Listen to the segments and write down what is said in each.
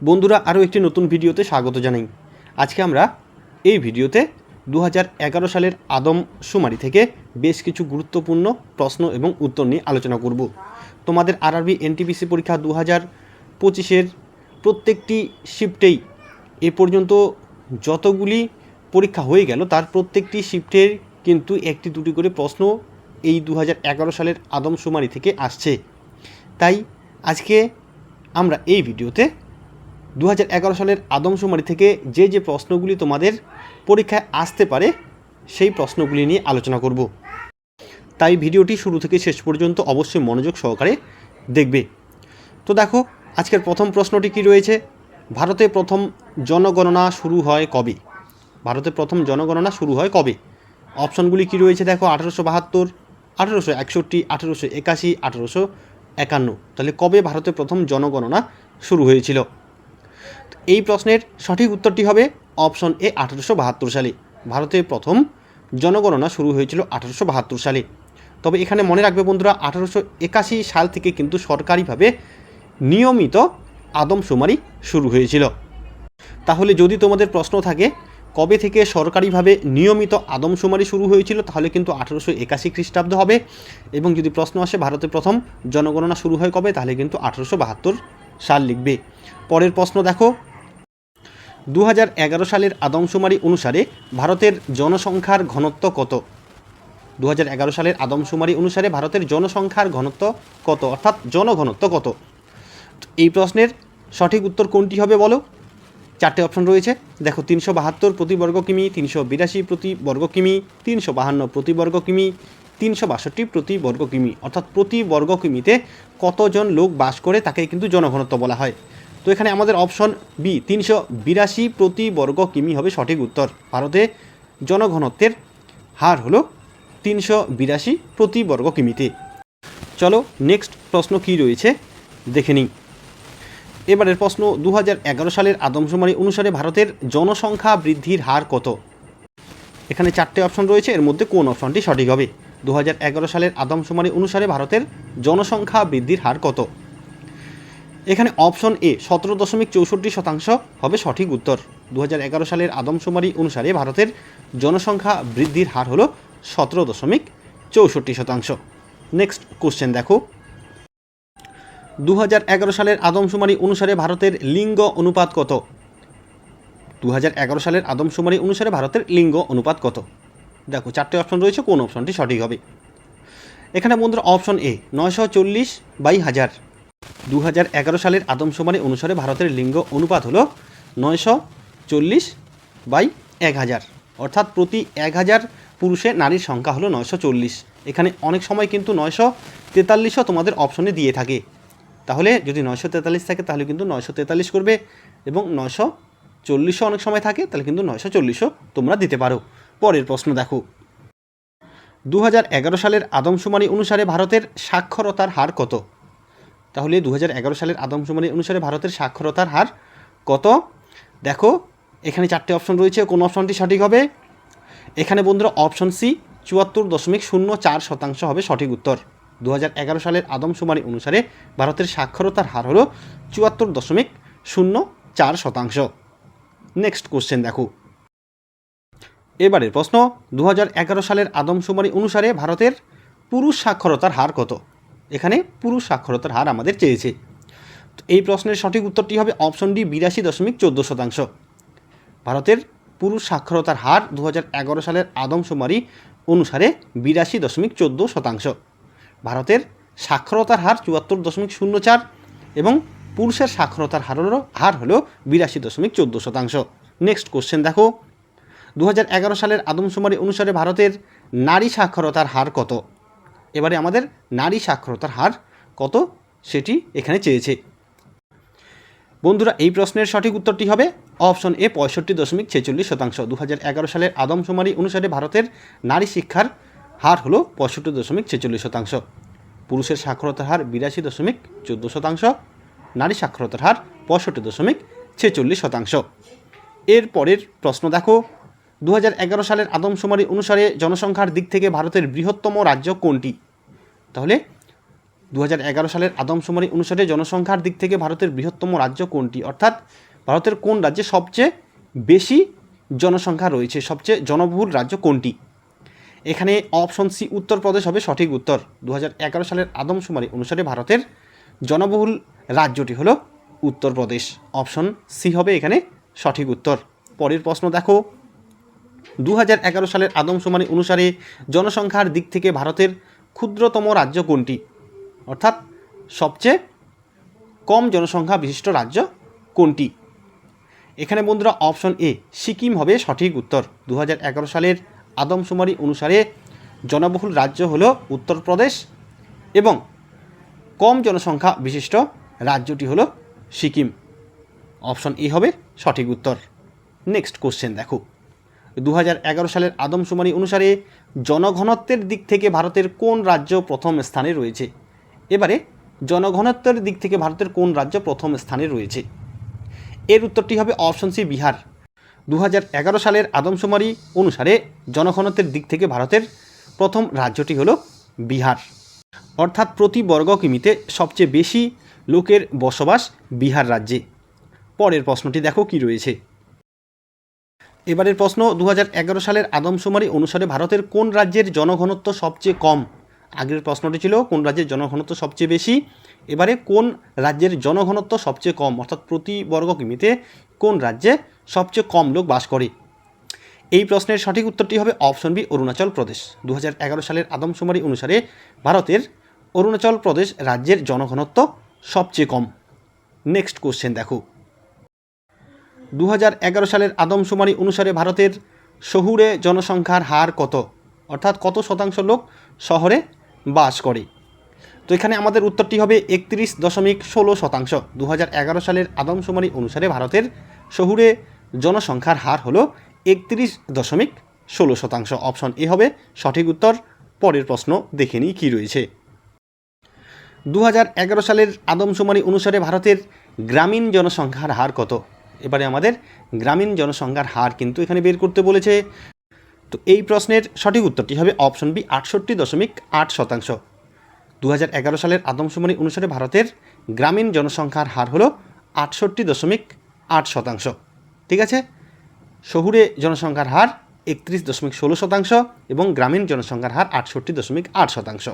বন্ধুরা, আরও একটি নতুন ভিডিওতে স্বাগত জানাই। আজকে আমরা এই ভিডিওতে দু হাজার এগারো সালের আদম সুমারি থেকে বেশ কিছু গুরুত্বপূর্ণ প্রশ্ন এবং উত্তর নিয়ে আলোচনা করব। তোমাদের আরআরবি এনটিপিসি পরীক্ষা দু হাজার পঁচিশের প্রত্যেকটি শিফটেই এ পর্যন্ত যতগুলি পরীক্ষা হয়ে গেল, তার প্রত্যেকটি শিফটের কিন্তু একটি দুটি করে প্রশ্ন এই দু হাজার এগারো সালের আদমশুমারি থেকে আসছে। তাই আজকে আমরা এই ভিডিওতে দু হাজার এগারো সালের আদমশুমারি থেকে যে যে প্রশ্নগুলি তোমাদের পরীক্ষায় আসতে পারে, সেই প্রশ্নগুলি নিয়ে আলোচনা করব। তাই ভিডিওটি শুরু থেকে শেষ পর্যন্ত অবশ্যই মনোযোগ সহকারে দেখবে। তো দেখো, আজকের প্রথম প্রশ্নটি কি রয়েছে? ভারতে প্রথম জনগণনা শুরু হয় কবে? ভারতে প্রথম জনগণনা শুরু হয় কবে? অপশনগুলি কি রয়েছে দেখো, আঠেরোশো বাহাত্তর, আঠেরোশো একষট্টি, আঠেরোশো একাশি, আঠেরোশো একান্ন। তাহলে কবে ভারতে প্রথম জনগণনা শুরু হয়েছিল? এই প্রশ্নের সঠিক উত্তরটি হবে অপশন এ আঠারোশো বাহাত্তর সালে। ভারতে প্রথম জনগণনা শুরু হয়েছিল আঠারোশো বাহাত্তর সালে। তবে এখানে মনে রাখবে বন্ধুরা, আঠারোশো একাশি সাল থেকে কিন্তু সরকারিভাবে নিয়মিত আদমশুমারি শুরু হয়েছিল। তাহলে যদি তোমাদের প্রশ্ন থাকে, কবে থেকে সরকারিভাবে নিয়মিত আদমশুমারি শুরু হয়েছিল, তাহলে কিন্তু আঠারোশো একাশি খ্রিস্টাব্দ হবে। এবং যদি প্রশ্ন আসে ভারতে প্রথম জনগণনা শুরু হয় কবে, তাহলে কিন্তু আঠারোশো বাহাত্তর সাল লিখবে। পরের প্রশ্ন দেখো দু হাজার এগারো সালের আদমশুমারি অনুসারে ভারতের জনসংখ্যার ঘনত্ব কত? দু হাজার এগারো সালের আদমশুমারি অনুসারে ভারতের জনসংখ্যার ঘনত্ব কত? অর্থাৎ জনঘনত্ব কত? এই প্রশ্নের সঠিক উত্তর কোনটি হবে বলো? চারটে অপশন রয়েছে। দেখো, তিনশো বাহাত্তর প্রতি বর্গ কিমি, তিনশো বিরাশি প্রতি বর্গ কিমি, তিনশো বাহান্ন প্রতি বর্গ কিমি, তিনশো বাষট্টি প্রতি বর্গ কিমি। অর্থাৎ প্রতি বর্গ কিমিতে কতজন লোক বাস করে তাকে কিন্তু জনঘনত্ব বলা হয়। তো এখানে আমাদের অপশন বি তিনশো বিরাশি প্রতি বর্গ কিমি হবে সঠিক উত্তর। ভারতে জনঘনত্বের হার হলো তিনশো বিরাশি প্রতি বর্গ কিমিতে। চলো নেক্সট প্রশ্ন কী রয়েছে দেখে নিই। এবারের প্রশ্ন দু হাজার এগারো সালের আদমশুমারি অনুসারে ভারতের জনসংখ্যা বৃদ্ধির হার কত? এখানে চারটে অপশন রয়েছে, এর মধ্যে কোন অপশনটি সঠিক হবে? দু হাজার এগারো সালের আদমশুমারি অনুসারে ভারতের জনসংখ্যা বৃদ্ধির হার কত? এখানে অপশন এ সতেরো দশমিক চৌষট্টি শতাংশ হবে সঠিক উত্তর। দু এগারো সালের আদমশুমারি অনুসারে ভারতের জনসংখ্যা বৃদ্ধির হার হল সতেরো দশমিক চৌষট্টি শতাংশ। নেক্সট কোশ্চেন দেখো। দু এগারো সালের আদমশুমারি অনুসারে ভারতের লিঙ্গ অনুপাত কত? দু এগারো সালের আদমশুমারি অনুসারে ভারতের লিঙ্গ অনুপাত কত? দেখো, চারটে অপশন রয়েছে, কোন অপশনটি সঠিক হবে? এখানে বন্ধুরা, অপশন এ নয়শো চল্লিশ বাই হাজার। দু হাজার এগারো সালের আদমশুমারি অনুসারে ভারতের লিঙ্গ অনুপাত হলো নয়শো চল্লিশ বাই এক হাজার। অর্থাৎ প্রতি এক হাজার পুরুষে নারীর সংখ্যা হলো নয়শো চল্লিশ। এখানে অনেক সময় কিন্তু নয়শো তেতাল্লিশও তোমাদের অপশনে দিয়ে থাকে। তাহলে যদি নয়শো তেতাল্লিশ থাকে, তাহলে কিন্তু নয়শো তেতাল্লিশ করবে এবং নয়শো চল্লিশও অনেক সময় থাকে, তাহলে কিন্তু নয়শো চল্লিশও তোমরা দিতে পারো। পরের প্রশ্ন দেখো। দু হাজার এগারো সালের আদমশুমারি অনুসারে ভারতের সাক্ষরতার হার কত? তাহলে দু হাজার এগারো সালের আদমশুমারি অনুসারে ভারতের সাক্ষরতার হার কত? দেখো, এখানে চারটে অপশন রয়েছে। কোন অপশনটি সঠিক হবে? এখানে বন্ধুরা অপশন সি চুয়াত্তর দশমিক শূন্য চার শতাংশ হবে সঠিক উত্তর। দু হাজার এগারো সালের আদমশুমারি অনুসারে ভারতের সাক্ষরতার হার হলো চুয়াত্তর দশমিক শূন্য চার শতাংশ। নেক্সট কোশ্চেন দেখো। এবারের প্রশ্ন দু হাজার এগারো সালের আদমশুমারি অনুসারে ভারতের পুরুষ সাক্ষরতার হার কত? এখানে পুরুষ সাক্ষরতার হার আমাদের চেয়েছে। এই প্রশ্নের সঠিক উত্তরটি হবে অপশন ডি, বিরাশি দশমিক চোদ্দ শতাংশ। ভারতের পুরুষ সাক্ষরতার হার দু হাজার এগারো সালের আদমশুমারি অনুসারে বিরাশি দশমিক চোদ্দ শতাংশ। ভারতের সাক্ষরতার হার চুয়াত্তর দশমিক শূন্য চার এবং পুরুষের সাক্ষরতার হার হলো হার হলো বিরাশি দশমিক চোদ্দ শতাংশ। নেক্সট কোশ্চেন দেখো। দু হাজার এগারো সালের আদমশুমারি অনুসারে ভারতের নারী সাক্ষরতার হার কত? এবারে আমাদের নারী সাক্ষরতার হার কত সেটি এখানে চেয়েছে। বন্ধুরা, এই প্রশ্নের সঠিক উত্তরটি হবে অপশন এ পঁয়ষট্টি দশমিক ছেচল্লিশ শতাংশ। দু হাজার এগারো সালের আদমশুমারি অনুসারে ভারতের নারী শিক্ষার হার হলো পঁয়ষট্টি দশমিক ছেচল্লিশ শতাংশ। পুরুষের সাক্ষরতার হার বিরাশি দশমিক চোদ্দ শতাংশ, নারী সাক্ষরতার হার পঁয়ষট্টি দশমিক ছেচল্লিশ শতাংশ। এর পরের প্রশ্ন দেখো। দু হাজার এগারো সালের আদমশুমারি অনুসারে জনসংখ্যার দিক থেকে ভারতের বৃহত্তম রাজ্য কোনটি? তাহলে দু হাজার এগারো সালের আদমশুমারি অনুসারে জনসংখ্যার দিক থেকে ভারতের বৃহত্তম রাজ্য কোনটি? অর্থাৎ ভারতের কোন রাজ্যে সবচেয়ে বেশি জনসংখ্যা রয়েছে? সবচেয়ে জনবহুল রাজ্য কোনটি? এখানে অপশন সি উত্তরপ্রদেশ হবে সঠিক উত্তর। দু হাজার এগারো সালের আদমশুমারি অনুসারে ভারতের জনবহুল রাজ্যটি হলো উত্তরপ্রদেশ অপশন সি হবে এখানে সঠিক উত্তর। পরের প্রশ্ন দেখো। দু হাজার এগারো সালের আদমশুমারি অনুসারে জনসংখ্যার দিক থেকে ভারতের ক্ষুদ্রতম রাজ্য কোনটি? অর্থাৎ সবচেয়ে কম জনসংখ্যা বিশিষ্ট রাজ্য কোনটি? এখানে বন্ধুরা অপশন এ, সিকিম হবে সঠিক উত্তর। দু হাজার এগারো সালের আদমশুমারি অনুসারে জনবহুল রাজ্য হল উত্তরপ্রদেশ এবং কম জনসংখ্যা বিশিষ্ট রাজ্যটি হল সিকিম। অপশন এ হবে সঠিক উত্তর। নেক্সট কোশ্চেন দেখো। দু হাজার এগারো সালের আদমশুমারি অনুসারে জনঘনত্বের দিক থেকে ভারতের কোন রাজ্য প্রথম স্থানে রয়েছে? এবারে, জনঘনত্বের দিক থেকে ভারতের কোন রাজ্য প্রথম স্থানে রয়েছে? এর উত্তরটি হবে অপশন সি বিহার। দু হাজার এগারো সালের আদমশুমারি অনুসারে জনঘনত্বের দিক থেকে ভারতের প্রথম রাজ্যটি হলো বিহার। অর্থাৎ প্রতি বর্গ কিমিতে সবচেয়ে বেশি লোকের বসবাস বিহার রাজ্যে। পরের প্রশ্নটি দেখো কি রয়েছে। এবারের প্রশ্ন দু হাজার এগারো সালের আদমশুমারি অনুসারে ভারতের কোন রাজ্যের জনঘনত্ব সবচেয়ে কম? আগের প্রশ্নটি ছিল, কোন রাজ্যের জনঘনত্ব সবচেয়ে বেশি? এবারে কোন রাজ্যের জনঘনত্ব সবচেয়ে কম? অর্থাৎ প্রতি বর্গ কিমিতে কোন রাজ্যে সবচেয়ে কম লোক বাস করে? এই প্রশ্নের সঠিক উত্তরটি হবে অপশন বি, অরুণাচল প্রদেশ। দু হাজার এগারো সালের আদমশুমারি অনুসারে ভারতের অরুণাচল প্রদেশ রাজ্যের জনঘনত্ব সবচেয়ে কম। নেক্সট কোশ্চেন দেখো। দু হাজার এগারো সালের আদমশুমারি অনুসারে ভারতের শহুরে জনসংখ্যার হার কত? অর্থাৎ কত শতাংশ লোক শহরে বাস করে? তো এখানে আমাদের উত্তরটি হবে একত্রিশ দশমিক ষোলো শতাংশ। দু হাজার এগারো সালের আদমশুমারি অনুসারে ভারতের শহুরে জনসংখ্যার হার হলো একত্রিশ দশমিক ষোলো শতাংশ। অপশন এ হবে সঠিক উত্তর। পরের প্রশ্ন দেখে নিই কী রয়েছে। দু হাজার এগারো সালের আদমশুমারি অনুসারে ভারতের গ্রামীণ জনসংখ্যার হার কত? এবারে আমাদের গ্রামীণ জনসংখ্যার হার কিন্তু এখানে বের করতে বলেছে। তো এই প্রশ্নের সঠিক উত্তরটি হবে অপশন বি, আটষট্টি দশমিক আট শতাংশ। দু হাজার এগারো সালের আদমশুমারি অনুসারে ভারতের গ্রামীণ জনসংখ্যার হার হলো আটষট্টি দশমিক আট শতাংশ। ঠিক আছে? শহুরে জনসংখ্যার হার একত্রিশ দশমিক ষোলো শতাংশ এবং গ্রামীণ জনসংখ্যার হার আটষট্টি দশমিক আট শতাংশ।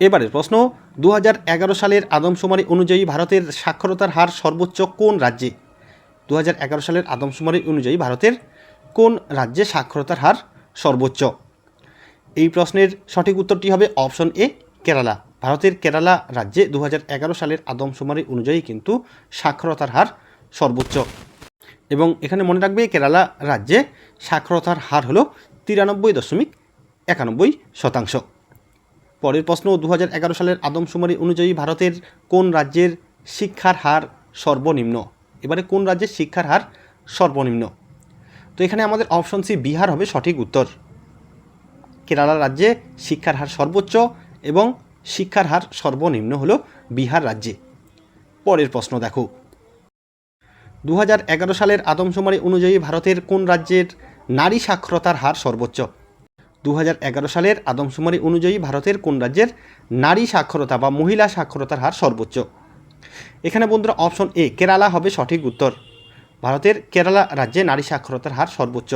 এবারের প্রশ্ন দু হাজার এগারো সালের আদমশুমারি অনুযায়ী ভারতের সাক্ষরতার হার সর্বোচ্চ কোন রাজ্যে? দু হাজার এগারো সালের আদমশুমারি অনুযায়ী ভারতের কোন রাজ্যে সাক্ষরতার হার সর্বোচ্চ? এই প্রশ্নের সঠিক উত্তরটি হবে অপশন এ, কেরালা। ভারতের কেরালা রাজ্যে দু হাজার এগারো সালের আদমশুমারি অনুযায়ী কিন্তু সাক্ষরতার হার সর্বোচ্চ। এবং এখানে মনে রাখবে, কেরালা রাজ্যে সাক্ষরতার হার হলো তিরানব্বই দশমিক একানব্বই শতাংশ। পরের প্রশ্ন দু হাজার এগারো সালের আদমশুমারি অনুযায়ী ভারতের কোন রাজ্যের শিক্ষার হার সর্বনিম্ন? এবারে কোন রাজ্যের শিক্ষার হার সর্বনিম্ন? তো এখানে আমাদের অপশন সি বিহার হবে সঠিক উত্তর। কেরালা রাজ্যে শিক্ষার হার সর্বোচ্চ এবং শিক্ষার হার সর্বনিম্ন হলো বিহার রাজ্যে। পরের প্রশ্ন দেখো। দু হাজার এগারো সালের আদমশুমারি অনুযায়ী ভারতের কোন রাজ্যের নারী সাক্ষরতার হার সর্বোচ্চ? দু হাজার এগারো সালের আদমশুমারি অনুযায়ী ভারতের কোন রাজ্যের নারী সাক্ষরতা বা মহিলা সাক্ষরতার হার সর্বোচ্চ? এখানে বন্ধুরা অপশন এ, কেরালা হবে সঠিক উত্তর। ভারতের কেরালা রাজ্যে নারী সাক্ষরতার হার সর্বোচ্চ।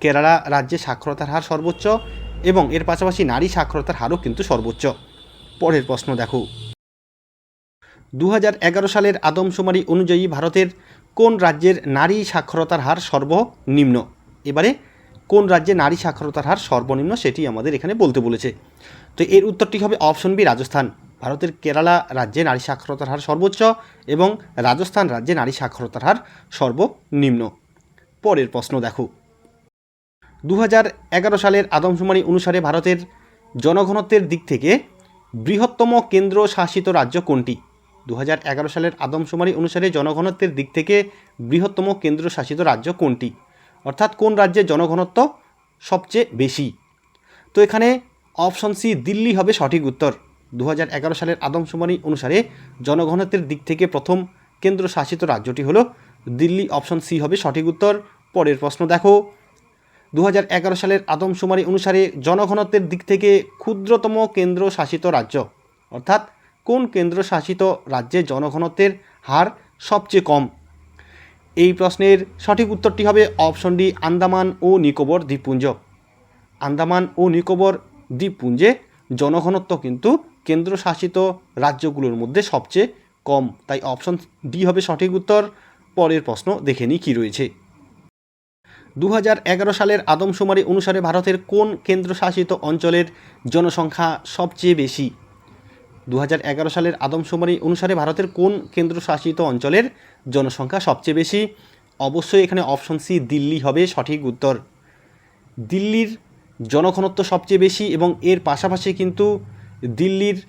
কেরালা রাজ্যে সাক্ষরতার হার সর্বোচ্চ এবং এর পাশাপাশি নারী সাক্ষরতার হারও কিন্তু সর্বোচ্চ। পরের প্রশ্ন দেখো। দু হাজার এগারো সালের আদমশুমারি অনুযায়ী ভারতের কোন রাজ্যের নারী সাক্ষরতার হার সর্বনিম্ন? এবারে কোন রাজ্যে নারী সাক্ষরতার হার সর্বনিম্ন সেটি আমাদের এখানে বলতে বলেছে। তো এর উত্তরটি হবে অপশন বি, রাজস্থান। ভারতের কেরালা রাজ্যে নারী সাক্ষরতার হার সর্বোচ্চ এবং রাজস্থান রাজ্যে নারী সাক্ষরতার হার সর্বনিম্ন। পরের প্রশ্ন দেখো। দু এগারো সালের আদমশুমারি অনুসারে ভারতের জনঘনত্বের দিক থেকে বৃহত্তম কেন্দ্র শাসিত রাজ্য কোনটি? দু হাজার এগারো সালের আদমশুমারি অনুসারে জনঘনত্বের দিক থেকে বৃহত্তম কেন্দ্র শাসিত রাজ্য কোনটি? অর্থাৎ কোন রাজ্যের জনঘনত্ব সবচেয়ে বেশি? তো এখানে অপশন সি দিল্লি হবে সঠিক উত্তর। দু হাজার এগারো সালের আদমশুমারি অনুসারে জনঘনত্বের দিক থেকে প্রথম কেন্দ্র শাসিত রাজ্যটি হলো দিল্লি। অপশন সি হবে সঠিক উত্তর। পরের প্রশ্ন দেখো। দু হাজার এগারো সালের আদমশুমারি অনুসারে জনঘনত্বের দিক থেকে ক্ষুদ্রতম কেন্দ্র শাসিত রাজ্য। অর্থাৎ কোন কেন্দ্রশাসিত রাজ্যে জনঘনত্বের হার সবচেয়ে কম? এই প্রশ্নের সঠিক উত্তরটি হবে অপশন ডি আন্দামান ও নিকোবর দ্বীপপুঞ্জ। আন্দামান ও নিকোবর দ্বীপপুঞ্জে জনঘনত্ব কিন্তু কেন্দ্রশাসিত রাজ্যগুলোর মধ্যে সবচেয়ে কম। তাই অপশন ডি হবে সঠিক উত্তর। পরের প্রশ্ন দেখে নিই কী রয়েছে। দু হাজার এগারো সালের আদমশুমারি অনুসারে ভারতের কোন কেন্দ্রশাসিত অঞ্চলের জনসংখ্যা সবচেয়ে বেশি? দু হাজার এগারো সালের আদমশুমারি অনুসারে ভারতের কোন কেন্দ্রশাসিত অঞ্চলের জনসংখ্যা সবচেয়ে বেশি? অবশ্যই এখানে অপশন সি, দিল্লি হবে সঠিক উত্তর। দিল্লির জনঘনত্ব সবচেয়ে বেশি এবং এর পাশাপাশি কিন্তু দিল্লির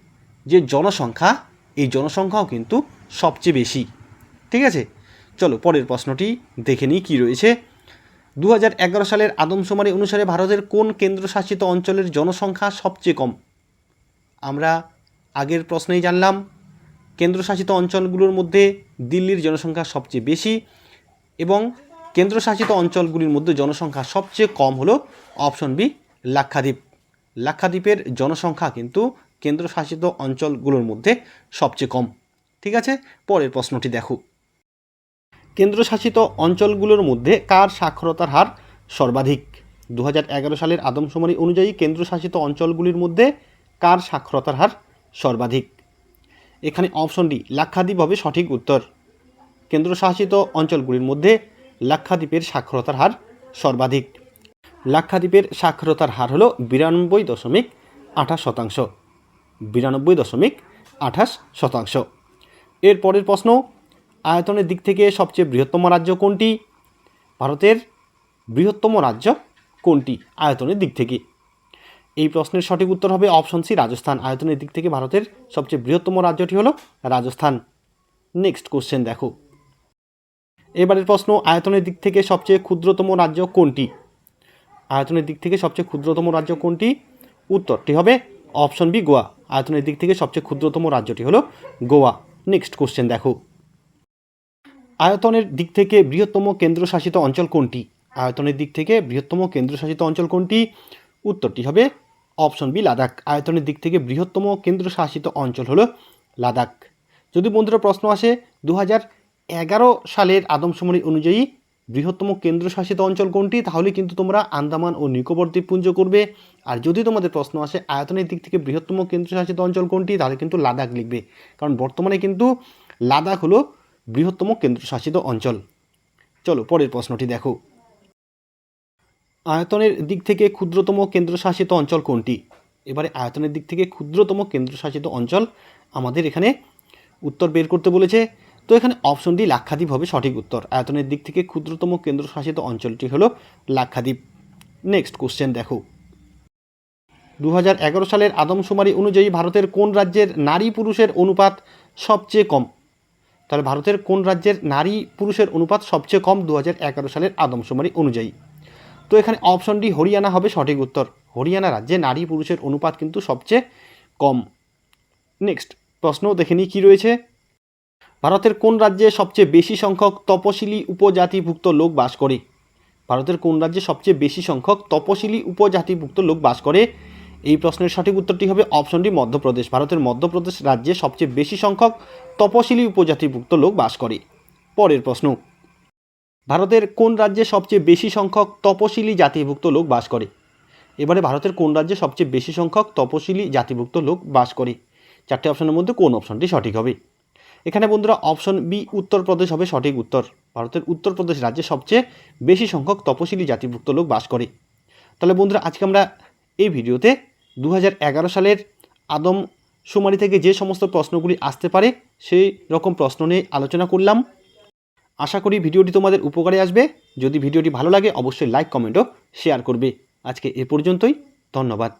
যে জনসংখ্যা, এই জনসংখ্যাও কিন্তু সবচেয়ে বেশি। ঠিক আছে? চলো পরের প্রশ্নটি দেখে নিই কী রয়েছে। দু হাজার এগারো সালের আদমশুমারি অনুসারে ভারতের কোন কেন্দ্রশাসিত অঞ্চলের জনসংখ্যা সবচেয়ে কম? আমরা আগের প্রশ্নেই জানলাম, কেন্দ্রশাসিত অঞ্চলগুলোর মধ্যে দিল্লির জনসংখ্যা সবচেয়ে বেশি এবং কেন্দ্রশাসিত অঞ্চলগুলির মধ্যে জনসংখ্যা সবচেয়ে কম হলো অপশন বি, লাক্ষাদ্বীপ। লাক্ষাদ্বীপের জনসংখ্যা কিন্তু কেন্দ্রশাসিত অঞ্চলগুলোর মধ্যে সবচেয়ে কম। ঠিক আছে? পরের প্রশ্নটি দেখো। কেন্দ্রশাসিত অঞ্চলগুলোর মধ্যে কার সাক্ষরতার হার সর্বাধিক? দু হাজার এগারো সালের আদমশুমারি অনুযায়ী কেন্দ্রশাসিত অঞ্চলগুলির মধ্যে কার সাক্ষরতার হার সর্বাধিক। এখানে অপশন ডি লাক্ষাদ্বীপ হবে সঠিক উত্তর। কেন্দ্রশাসিত অঞ্চলগুলির মধ্যে লাক্ষাদ্বীপের সাক্ষরতার হার সর্বাধিক। লাক্ষাদ্বীপের সাক্ষরতার হার হলো বিরানব্বই দশমিক আঠাশ শতাংশ। বিরানব্বই দশমিক আঠাশ শতাংশ। এর পরের প্রশ্ন, আয়তনের দিক থেকে সবচেয়ে বৃহত্তম রাজ্য কোনটি? ভারতের বৃহত্তম রাজ্য কোনটি আয়তনের দিক থেকে? এই প্রশ্নের সঠিক উত্তর হবে অপশন সি, রাজস্থান। আয়তনের দিক থেকে ভারতের সবচেয়ে বৃহত্তম রাজ্যটি হলো রাজস্থান। নেক্সট কোশ্চেন দেখো। এবারের প্রশ্ন, আয়তনের দিক থেকে সবচেয়ে ক্ষুদ্রতম রাজ্য কোনটি? আয়তনের দিক থেকে সবচেয়ে ক্ষুদ্রতম রাজ্য কোনটি? উত্তরটি হবে অপশন বি, গোয়া। আয়তনের দিক থেকে সবচেয়ে ক্ষুদ্রতম রাজ্যটি হলো গোয়া। নেক্সট কোশ্চেন দেখো। আয়তনের দিক থেকে বৃহত্তম কেন্দ্রশাসিত অঞ্চল কোনটি? আয়তনের দিক থেকে বৃহত্তম কেন্দ্রশাসিত অঞ্চল কোনটি? উত্তরটি হবে অপশন বি, লাদাখ। আয়তনের দিক থেকে বৃহত্তম কেন্দ্রশাসিত অঞ্চল হলো লাদাখ। যদি বন্ধুরা প্রশ্ন আসে দু এগারো সালের আদমশুমারি অনুযায়ী বৃহত্তম কেন্দ্রশাসিত অঞ্চল কোনটি, তাহলে কিন্তু তোমরা আন্দামান ও নিকোবর দ্বীপপুঞ্জ করবে। আর যদি তোমাদের প্রশ্ন আসে, আয়তনের দিক থেকে বৃহত্তম কেন্দ্রশাসিত অঞ্চল কোনটি, তাহলে কিন্তু লাদাখ লিখবে। কারণ বর্তমানে কিন্তু লাদাখ হলো বৃহত্তম কেন্দ্রশাসিত অঞ্চল। চলো, পরের প্রশ্নটি দেখো। আয়তনের দিক থেকে ক্ষুদ্রতম কেন্দ্রশাসিত অঞ্চল কোনটি? এবারে আয়তনের দিক থেকে ক্ষুদ্রতম কেন্দ্রশাসিত অঞ্চল আমাদের এখানে উত্তর বের করতে বলেছে। তো এখানে অপশন ডি লাক্ষাদ্বীপ হবে সঠিক উত্তর। আয়তনের দিক থেকে ক্ষুদ্রতম কেন্দ্রশাসিত অঞ্চলটি হলো লাক্ষাদ্বীপ। নেক্সট কোশ্চেন দেখো। দু হাজার এগারো সালের আদমশুমারি অনুযায়ী ভারতের কোন রাজ্যের নারী পুরুষের অনুপাত সবচেয়ে কম? তাহলে ভারতের কোন রাজ্যের নারী পুরুষের অনুপাত সবচেয়ে কম দু হাজার এগারো সালের আদমশুমারি অনুযায়ী? তো এখানে অপশন ডি হরিয়ানা হবে সঠিক উত্তর। হরিয়ানা রাজ্যে নারী পুরুষের অনুপাত কিন্তু সবচেয়ে কম। নেক্সট প্রশ্ন দেখে নিই কী রয়েছে। ভারতের কোন রাজ্যে সবচেয়ে বেশি সংখ্যক তপশিলি উপজাতিভুক্ত লোক বাস করে? ভারতের কোন রাজ্যে সবচেয়ে বেশি সংখ্যক তপশিলি উপজাতিভুক্ত লোক বাস করে? এই প্রশ্নের সঠিক উত্তরটি হবে অপশন ডি মধ্যপ্রদেশ। ভারতের মধ্যপ্রদেশ রাজ্যে সবচেয়ে বেশি সংখ্যক তপশিলি উপজাতিভুক্ত লোক বাস করে। পরের প্রশ্ন ভারতের কোন রাজ্যে সবচেয়ে বেশি সংখ্যক তপশিলি জাতিভুক্ত লোক বাস করে? এবারে ভারতের কোন রাজ্যে সবচেয়ে বেশি সংখ্যক তপশিলি জাতিভুক্ত লোক বাস করে? চারটি অপশনের মধ্যে কোন অপশনটি সঠিক হবে? এখানে বন্ধুরা অপশন বি উত্তরপ্রদেশ হবে সঠিক উত্তর। ভারতের উত্তরপ্রদেশ রাজ্যে সবচেয়ে বেশি সংখ্যক তপশিলি জাতিভুক্ত লোক বাস করে। তাহলে বন্ধুরা, আজকে আমরা এই ভিডিওতে দু হাজার এগারো সালের আদম সুমারি থেকে যে সমস্ত প্রশ্নগুলি আসতে পারে, সেই রকম প্রশ্ন নিয়ে আলোচনা করলাম। আশা করি ভিডিওটি তোমাদের উপকারে আসবে। যদি ভিডিওটি ভালো লাগে, অবশ্যই লাইক কমেন্টও শেয়ার করবে। আজকে এ পর্যন্তই। ধন্যবাদ।